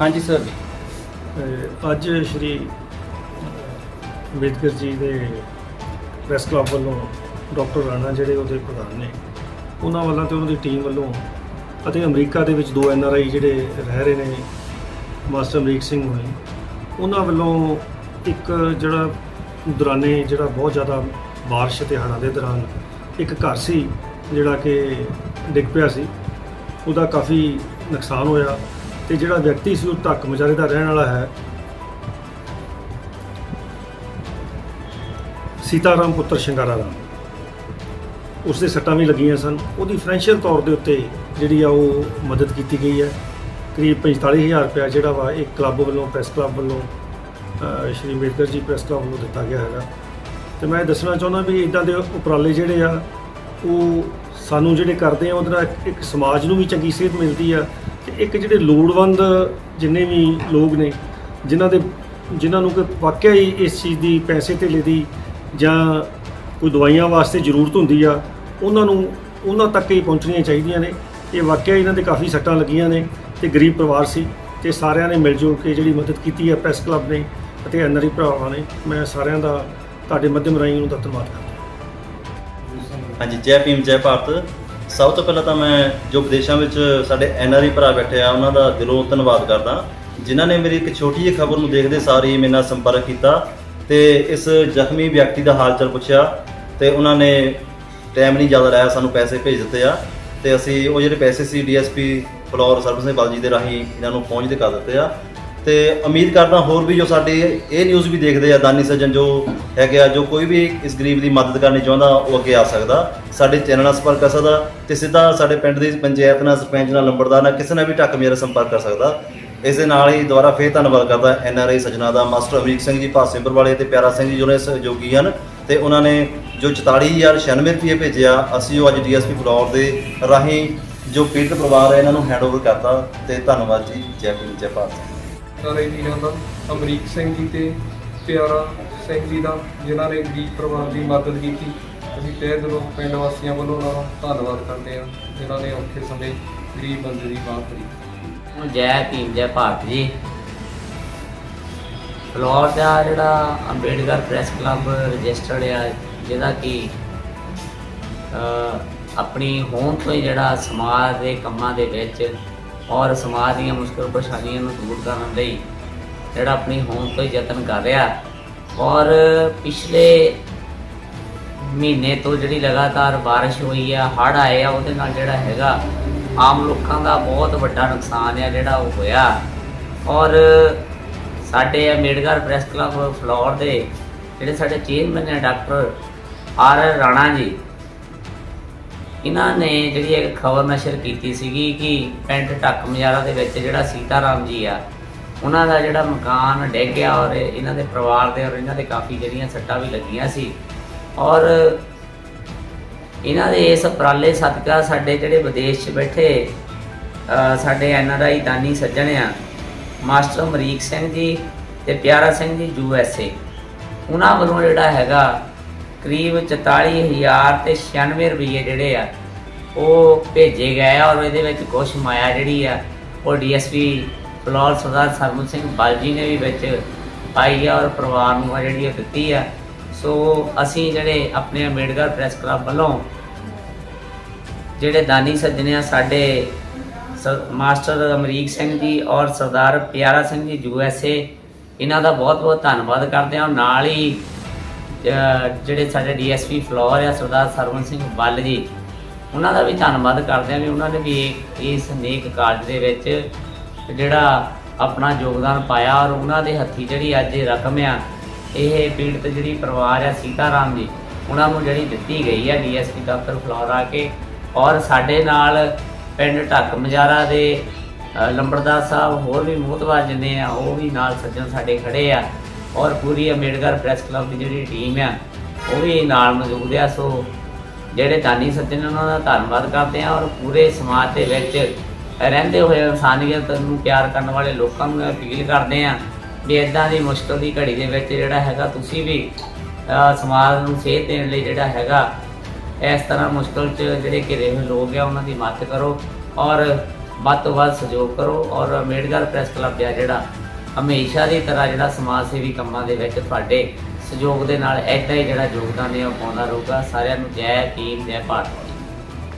ਹਾਂਜੀ ਸਰ ਤੇ ਅੱਜ ਸ਼੍ਰੀ ਅੰਬੇਦਕਰ ਜੀ ਦੇ ਪ੍ਰੈਸ ਕਲੱਬ ਵੱਲੋਂ ਡਾਕਟਰ ਰਾਣਾ ਜਿਹੜੇ ਉਹਦੇ ਪ੍ਰਧਾਨ ਨੇ, ਉਹਨਾਂ ਵੱਲੋਂ ਤੇ ਉਹਨਾਂ ਦੀ ਟੀਮ ਵੱਲੋਂ ਅਤੇ ਅਮਰੀਕਾ ਦੇ ਵਿੱਚ ਦੋ ਐਨ ਆਰ ਆਈ ਜਿਹੜੇ ਰਹਿ ਰਹੇ ਨੇ, ਮਾਸਟਰ ਅਮਰੀਕ ਸਿੰਘ ਹੋਏ ਉਹਨਾਂ ਵੱਲੋਂ ਇੱਕ ਜਿਹੜਾ ਦੌਰਾਨੇ ਜਿਹੜਾ ਬਹੁਤ ਜ਼ਿਆਦਾ ਬਾਰਿਸ਼ ਤੇ ਹੜ੍ਹਾਂ ਦੇ ਦੌਰਾਨ ਇੱਕ ਘਰ ਸੀ ਜਿਹੜਾ ਕਿ ਡਿੱਗ ਪਿਆ ਸੀ, ਉਹਦਾ ਕਾਫੀ ਨੁਕਸਾਨ ਹੋਇਆ। ਤੇ ਜਿਹੜਾ ਵਿਅਕਤੀ ਸੀ ਉਹ ਧੱਕ ਮਜਾਰੇ ਦਾ ਰਹਿਣ ਵਾਲਾ ਹੈ। ਸੀਤਾਰਾਮ ਪੁੱਤਰ ਸ਼ਿੰਗਾਰਾ ਰਾਮ। ਉਸ ਦੇ ਸੱਟਾਂ ਵੀ ਲੱਗੀਆਂ ਸਨ। ਉਹਦੀ ਫਾਈਨੈਂਸ਼ੀਅਲ ਤੌਰ ਦੇ ਉੱਤੇ ਜਿਹੜੀ ਆ ਉਹ ਮਦਦ ਕੀਤੀ ਗਈ ਹੈ। ਕਰੀਬ 45000 ਰੁਪਇਆ ਜਿਹੜਾ ਵਾ ਇੱਕ ਕਲੱਬ ਵੱਲੋਂ ਪ੍ਰੈਸ ਕਲੱਬ ਵੱਲੋਂ ਸ਼੍ਰੀ ਅੰਬੇਦਕਰ ਜੀ ਪ੍ਰੈਸ ਕਲੱਬ ਵੱਲੋਂ ਦਿੱਤਾ ਗਿਆ ਹੈਗਾ। ਤੇ ਮੈਂ ਦੱਸਣਾ ਚਾਹੁੰਦਾ ਵੀ ਇਦਾਂ ਦੇ ਉਪਰਾਲੇ ਜਿਹੜੇ ਆ, ਉਹ ਸਾਨੂੰ ਜਿਹੜੇ ਕਰਦੇ ਆ, ਉਹਦੇ ਨਾਲ ਇੱਕ- ਸਮਾਜ ਨੂੰ ਵੀ ਚੰਗੀ ਸਿਹਤ ਮਿਲਦੀ ਆ। ਤੇ ਇੱਕ ਜਿਹੜੇ ਲੋੜਵੰਦ ਜਿੰਨੇ ਵੀ ਲੋਕ ਨੇ, ਜਿਨ੍ਹਾਂ ਦੇ ਜਿਨ੍ਹਾਂ ਨੂੰ ਕਿ ਵਾਕਿਆ ਹੀ ਇਸ ਚੀਜ਼ ਦੀ ਪੈਸੇ ਧੇਲੇ ਦੀ ਜਾਂ ਕੋਈ ਦਵਾਈਆਂ ਵਾਸਤੇ ਜ਼ਰੂਰਤ ਹੁੰਦੀ ਆ, ਉਹਨਾਂ ਨੂੰ ਉਹਨਾਂ ਤੱਕ ਹੀ ਪਹੁੰਚਣੀਆਂ ਚਾਹੀਦੀਆਂ ਨੇ। ਇਹ ਵਾਕਿਆ ਇਹਨਾਂ ਦੇ ਕਾਫੀ ਸੱਟਾਂ ਲੱਗੀਆਂ ਨੇ ਤੇ ਗਰੀਬ ਪਰਿਵਾਰ ਸੀ ਤੇ ਸਾਰਿਆਂ ਨੇ ਮਿਲ ਜੁਲ ਕੇ ਜਿਹੜੀ ਮਦਦ ਕੀਤੀ ਹੈ ਪ੍ਰੈਸ ਕਲੱਬ ਨੇ ਅਤੇ ਐਨਆਰਈ ਭਰਾਵਾਂ ਨੇ। ਮੈਂ ਸਾਰਿਆਂ ਦਾ ਤੁਹਾਡੇ ਮਾਧਿਅਮ ਰਾਹੀਂ ਉਹਨੂੰ ਧੰਨਵਾਦ ਕਰਦਾ ਹਾਂਜੀ, ਜੈ ਭੀਮ, ਜੈ ਭਾਰਤ। ਸਭ ਤੋਂ ਪਹਿਲਾਂ ਤਾਂ ਮੈਂ ਜੋ ਵਿਦੇਸ਼ਾਂ ਵਿੱਚ ਸਾਡੇ ਐਨਆਰਈ ਭਰਾ ਬੈਠੇ ਆ, ਉਹਨਾਂ ਦਾ ਦਿਲੋਂ ਧੰਨਵਾਦ ਕਰਦਾ। ਜਿਨ੍ਹਾਂ ਨੇ ਮੇਰੀ ਇੱਕ ਛੋਟੀ ਜਿਹੀ ਖਬਰ ਨੂੰ ਦੇਖਦੇ ਸਾਰ ਹੀ ਮੇਰੇ ਨਾਲ ਸੰਪਰਕ ਕੀਤਾ ਤੇ ਇਸ ਜ਼ਖਮੀ ਵਿਅਕਤੀ ਦਾ ਹਾਲ ਚਾਲ ਪੁੱਛਿਆ ਤੇ ਉਹਨਾਂ ਨੇ ਟਾਈਮ ਨਹੀਂ ਜ਼ਿਆਦਾ ਲਾਇਆ, ਸਾਨੂੰ ਪੈਸੇ ਭੇਜ ਦਿੱਤੇ ਆ ਤੇ ਅਸੀਂ ਉਹ ਜਿਹੜੇ ਪੈਸੇ ਸੀ ਡੀਐਸਪੀ ਫਲੋਰ ਸਰਵਿਸ ਨੇ ਬਾਲਜੀ ਦੇ ਰਾਹੀਂ ਇਹਨਾਂ ਨੂੰ ਪਹੁੰਚਦੇ ਕਰ ਦਿੱਤੇ ਆ। ਤੇ ਉਮੀਦ ਕਰਦਾ ਹੋਰ ਵੀ ਜੋ ਸਾਡੇ ਇਹ ਨਿਊਜ਼ ਵੀ ਦੇਖਦੇ ਆ, ਦਾਨੀ ਸੱਜਣ ਜੋ ਹੈਗੇ ਆ, ਜੋ ਕੋਈ ਵੀ ਇਸ ਗਰੀਬ ਦੀ ਮਦਦ ਕਰਨੀ ਚਾਹੁੰਦਾ, ਉਹ ਅੱਗੇ ਆ ਸਕਦਾ। ਸਾਡੇ ਚੈਨਲ ਨਾਲ ਸੰਪਰਕ ਕਰ ਸਕਦਾ ਤੇ ਸਿੱਧਾ ਸਾਡੇ ਪਿੰਡ ਦੀ ਪੰਚਾਇਤ ਨਾਲ, ਸਰਪੰਚ ਨਾਲ ਲੰਬੜਦਾਰ ਨਾਲ ਕਿਸੇ ਨਾਲ ਵੀ ਟੱਕ ਮੇਰਾ ਸੰਪਰਕ ਕਰ ਸਕਦਾ। ਇਸ ਦੇ ਨਾਲ ਹੀ ਦੁਬਾਰਾ ਫੇਰ ਧੰਨਵਾਦ ਕਰਦਾ ਐਨ ਆਰ ਆਈ ਸੱਜਣਾ ਦਾ, ਮਾਸਟਰ ਅਮਰੀਕ ਸਿੰਘ ਜੀ ਭਾਸਿੰਪੁਰ ਵਾਲੇ ਤੇ ਪਿਆਰਾ ਸਿੰਘ ਜੀ ਜਿਹੜੇ ਸਹਿਯੋਗੀ ਹਨ ਤੇ ਉਹਨਾਂ ਨੇ ਜੋ 44096 ਰੁਪਏ ਭੇਜਿਆ, ਅਸੀਂ ਉਹ ਅੱਜ ਡੀਐਸਪੀ ਫਲੋਰ ਦੇ ਰਾਹੀਂ ਜੋ ਪੀੜਤ ਪਰਿਵਾਰ ਹੈ, ਇਹਨਾਂ ਨੂੰ ਹੈਂਡਓਵਰ ਕਰਤਾ ਤੇ ਧੰਨਵਾਦ ਜੀ, ਜੈ ਭੀਮ, ਜੈ ਭਾਰਤ। ਸਾਰੇ ਵੀਰਾਂ ਦਾ ਅਮਰੀਕ ਸਿੰਘ ਜੀ ਤੇ ਪਿਆਰਾ ਸਿੰਘ ਜੀ ਦਾ, ਜਿਨ੍ਹਾਂ ਨੇ ਗਰੀਬ ਪਰਿਵਾਰ ਦੀ ਮਦਦ ਕੀਤੀ। ਅਸੀਂ ਤਹਿ ਦਿਲੋਂ ਪਿੰਡ ਵਾਸੀਆਂ ਵੱਲੋਂ ਉਹਨਾਂ ਦਾ ਧੰਨਵਾਦ ਕਰਦੇ ਹਾਂ, ਜਿਨ੍ਹਾਂ ਨੇ ਔਖੇ ਸਮੇਂ ਗਰੀਬ ਬੰਦੇ ਦੀ ਬਾਤ ਕਰੀ। ਜੈ ਭੀਮ, ਜੈ ਭਾਰਤ ਜੀ। ਫਲੋਰ ਦਾ ਜਿਹੜਾ ਅੰਬੇਡਕਰ ਪ੍ਰੈਸ ਕਲੱਬ ਰਜਿਸਟਰਡ ਆ, ਜਿਹਦਾ ਕਿ ਆਪਣੀ ਹੋਂਦ ਤੋਂ ਹੀ ਜਿਹੜਾ ਸਮਾਜ ਦੇ ਕੰਮਾਂ ਦੇ ਵਿੱਚ ਔਰ ਸਮਾਜ ਦੀਆਂ ਮੁਸ਼ਕਲ ਪਰੇਸ਼ਾਨੀਆਂ ਨੂੰ ਦੂਰ ਕਰਨ ਲਈ ਜਿਹੜਾ ਆਪਣੀ ਹੋਂਦ ਤੋਂ ਯਤਨ ਕਰ ਰਿਹਾ। ਔਰ ਪਿਛਲੇ ਮਹੀਨੇ ਤੋਂ ਜਿਹੜੀ ਲਗਾਤਾਰ ਬਾਰਿਸ਼ ਹੋਈ ਆ, ਹੜ੍ਹ ਆਏ ਆ, ਉਹਦੇ ਨਾਲ ਜਿਹੜਾ ਹੈਗਾ ਆਮ ਲੋਕਾਂ ਦਾ ਬਹੁਤ ਵੱਡਾ ਨੁਕਸਾਨ ਆ ਜਿਹੜਾ ਉਹ ਹੋਇਆ। ਔਰ ਸਾਡੇ ਅੰਬੇਡਕਰ ਪ੍ਰੈਸ ਕਲੱਬ ਫਲੋਰ ਦੇ ਜਿਹੜੇ ਸਾਡੇ ਚੇਅਰਮੈਨ ਨੇ doctor R R Rana ji ਇਹਨਾਂ ਨੇ ਜਿਹੜੀ ਇੱਕ ਖਬਰ ਨਸ਼ਰ ਕੀਤੀ ਸੀਗੀ ਕਿ ਪਿੰਡ ਢੱਕ ਮਜਾਰਾ ਦੇ ਵਿੱਚ ਜਿਹੜਾ ਸੀਤਾਰਾਮ ਜੀ ਆ, ਉਹਨਾਂ ਦਾ ਜਿਹੜਾ ਮਕਾਨ ਡਿੱਗ ਗਿਆ ਔਰ ਇਹਨਾਂ ਦੇ ਪਰਿਵਾਰ ਦੇ ਔਰ ਇਹਨਾਂ ਦੇ ਕਾਫੀ ਜਿਹੜੀਆਂ ਸੱਟਾਂ ਵੀ ਲੱਗੀਆਂ ਸੀ। ਔਰ ਇਹਨਾਂ ਦੇ ਇਸ ਉਪਰਾਲੇ ਸਦਕਾ ਸਾਡੇ ਜਿਹੜੇ ਵਿਦੇਸ਼ 'ਚ ਬੈਠੇ ਸਾਡੇ ਐਨ ਆਰ ਆਈ ਦਾਨੀ ਸੱਜਣ ਆ, ਮਾਸਟਰ ਅਮਰੀਕ ਸਿੰਘ ਜੀ ਤੇ ਪਿਆਰਾ Singh ji U S A, ਉਹਨਾਂ ਵੱਲੋਂ ਜਿਹੜਾ ਹੈਗਾ ਕਰੀਬ 44000 ਤੇ 96 ਰੁਪਏ ਜਿਹੜੇ ਆ, ਉਹ ਭੇਜੇ ਗਏ ਆ ਔਰ ਇਹਦੇ ਵਿੱਚ ਕੁਛ ਮਾਇਆ ਜਿਹੜੀ ਆ, ਉਹ ਡੀਐਸਪੀ ਫਲੋਰ ਸਰਦਾਰ ਸਰਮਨ ਸਿੰਘ ਬਾਲਜੀ ਨੇ ਵੀ ਵਿੱਚ ਪਾਈ ਆ ਔਰ ਪਰਿਵਾਰ ਨੂੰ ਆ ਜਿਹੜੀ ਉਹ ਦਿੱਤੀ ਆ। ਸੋ ਅਸੀਂ ਜਿਹੜੇ ਆਪਣੇ ਅੰਬੇਡਕਰ ਪ੍ਰੈਸ ਕਲੱਬ ਵੱਲੋਂ ਜਿਹੜੇ ਦਾਨੀ ਸੱਜਣੇ ਆ ਸਾਡੇ ਸ- ਮਾਸਟਰ ਅਮਰੀਕ ਸਿੰਘ ਜੀ ਔਰ ਸਰਦਾਰ ਪਿਆਰਾ Singh ji U S A, ਇਹਨਾਂ ਦਾ ਬਹੁਤ ਬਹੁਤ ਧੰਨਵਾਦ ਕਰਦੇ ਹਾਂ। ਨਾਲ ਹੀ ਅ, ਜਿਹੜੇ ਸਾਡੇ ਡੀਐਸਪੀ ਫਲੋਰ ਆ ਸਰਦਾਰ ਸਰਵਨ ਸਿੰਘ ਬੱਲ ਜੀ ਉਹਨਾਂ ਦਾ ਵੀ ਧੰਨਵਾਦ ਕਰਦੇ ਹਾਂ ਵੀ ਉਹਨਾਂ ਨੇ ਵੀ ਇਹ- ਇਸ ਨੇਕ ਕਾਰਜ ਦੇ ਵਿੱਚ ਜਿਹੜਾ ਆਪਣਾ ਯੋਗਦਾਨ ਪਾਇਆ ਔਰ ਉਹਨਾਂ ਦੇ ਹੱਥੀ ਜਿਹੜੀ ਅੱਜ ਇਹ ਰਕਮ ਆ ਇਹ ਪੀੜਤ ਜਿਹੜੀ ਪਰਿਵਾਰ ਆ ਸੀਤਾਰਾਮ ਜੀ ਉਹਨਾਂ ਨੂੰ ਜਿਹੜੀ ਦਿੱਤੀ ਗਈ ਆ ਡੀਐਸਪੀ ਦਫ਼ਤਰ ਫਲੋਰ ਆ ਕੇ ਔਰ ਸਾਡੇ ਨਾਲ ਪਿੰਡ ਢੱਕ ਮਜਾਰਾ ਦੇ ਅ, ਲੰਬੜਦਾਰ ਸਾਹਿਬ ਹੋਰ ਵੀ ਮੋਹਤਵਾਰ ਜਿੰਨੇ ਆ ਉਹ ਵੀ ਨਾਲ ਸੱਜਣ ਸਾਡੇ ਖੜੇ ਆ। ਔਰ ਪੂਰੀ ਅੰਬੇਡਕਰ ਪ੍ਰੈਸ ਕਲੱਬ ਦੀ ਜਿਹੜੀ ਟੀਮ ਆ, ਉਹ ਵੀ ਨਾਲ ਮੌਜੂਦ ਆ। ਸੋ ਜਿਹੜੇ ਦਾਨੀ ਸੱਜਣ ਨੇ ਉਹਨਾਂ ਦਾ ਧੰਨਵਾਦ ਕਰਦੇ ਆ ਔਰ ਪੂਰੇ ਸਮਾਜ ਦੇ ਵਿੱਚ ਰਹਿੰਦੇ ਹੋਏ ਇਨਸਾਨੀਅਤ ਨੂੰ ਪਿਆਰ ਕਰਨ ਵਾਲੇ ਲੋਕਾਂ ਨੂੰ ਅਪੀਲ ਕਰਦੇ ਆ ਵੀ ਇਦਾਂ ਦੀ ਮੁਸ਼ਕਲ ਦੀ ਘੜੀ ਦੇ ਵਿੱਚ ਜਿਹੜਾ ਹੈਗਾ, ਤੁਸੀਂ ਵੀ ਸਮਾਜ ਨੂੰ ਸੇਧ ਦੇਣ ਲਈ ਜਿਹੜਾ ਹੈਗਾ, ਇਸ ਤਰ੍ਹਾਂ ਮੁਸ਼ਕਲ 'ਚ ਜਿਹੜੇ ਘਿਰੇ ਹੋਏ ਲੋਕ ਆ, ਉਹਨਾਂ ਦੀ ਮਦਦ ਕਰੋ ਔਰ ਵੱਧ ਤੋਂ ਵੱਧ ਸਹਿਯੋਗ ਕਰੋ ਔਰ ਮੇਡਗਰ ਪ੍ਰੈਸ ਕਲੱਬ ਦਾ ਜਿਹੜਾ ਹਮੇਸ਼ਾ ਦੀ ਤਰ੍ਹਾਂ ਜਿਹੜਾ ਸਮਾਜ ਸੇਵੀ ਕੰਮਾਂ ਦੇ ਵਿੱਚ ਤੁਹਾਡੇ ਸਹਿਯੋਗ ਦੇ ਨਾਲ ਐਡਾ ਹੀ ਜਿਹੜਾ ਯੋਗਦਾਨ ਹੈ ਉਹ ਪਾਉਂਦਾ ਰਹੂਗਾ। ਸਾਰਿਆਂ ਨੂੰ ਜੈ ਭੀਮ, ਜੈ ਭਾਰਤ।